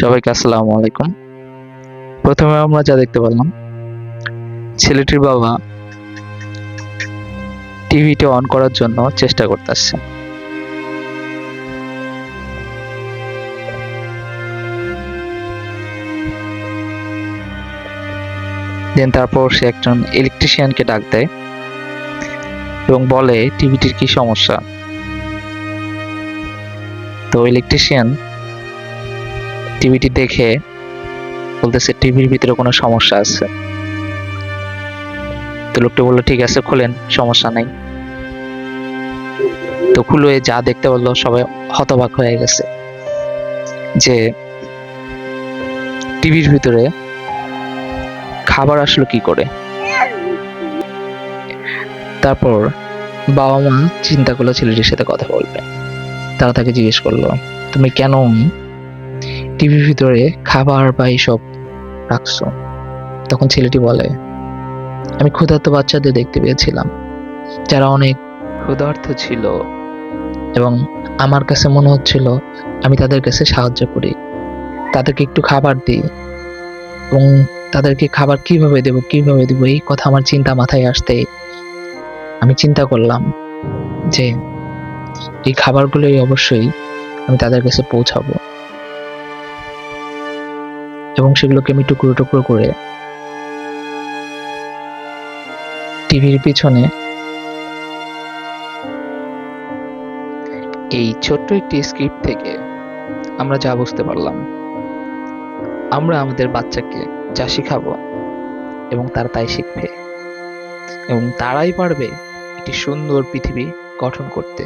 সবাইকে আসসালামু আলাইকুম। প্রথমে আমরা যা দেখতে পেলাম, ছেলেটির বাবা টিভিটা অন করার জন্য চেষ্টা করতেছে। দেন তারপর সে একজন ইলেকট্রিশিয়ানকে ডাক দেয় এবং বলে, টিভিটির কি সমস্যা? তো ইলেকট্রিশিয়ান টিভিটি দেখে বলতেছে, টিভির ভিতরে কোনো সমস্যা আছে? তো লোকটা বলল, ঠিক আছে, খোলেন, সমস্যা নাই। তো খুলে যা দেখতে বলল সবাই হতবাক হয়ে গেছে যে টিভির ভিতরে খাবার আসলো কি করে? তারপর বাবা মা চিন্তা করল, ছেলেটির সাথে কথা বলবে। তারা তাকে জিজ্ঞেস করল, তুমি কেন টিভির ভিতরে খাবার বা এইসব রাখছো। তখন ছেলেটি বলে, আমি ক্ষুধার্ত বাচ্চাদের দেখতে পেয়েছিলাম, যারা অনেক ক্ষুধার্ত ছিল এবং আমার কাছে মনে হচ্ছিল আমি তাদের কাছে সাহায্য করি। তাদেরকে একটু খাবার দিই এবং তাদেরকে খাবার কীভাবে দেব কীভাবে দেব, এই কথা আমার চিন্তা মাথায় আসতে আমি চিন্তা করলাম যে, এই খাবারগুলোই অবশ্যই আমি তাদের কাছে পৌঁছাবো। এবং সেগুলোকে আমি টুকরো টুকরো করে টিভির পিছনে এই ছোট্ট একটি স্ক্রিপ্ট থেকে আমরা যা বুঝতে পারলাম, আমরা আমাদের বাচ্চাকে যা শিখাবো এবং তারা তাই শিখবে এবং তারাই পারবে একটি সুন্দর পৃথিবী গঠন করতে।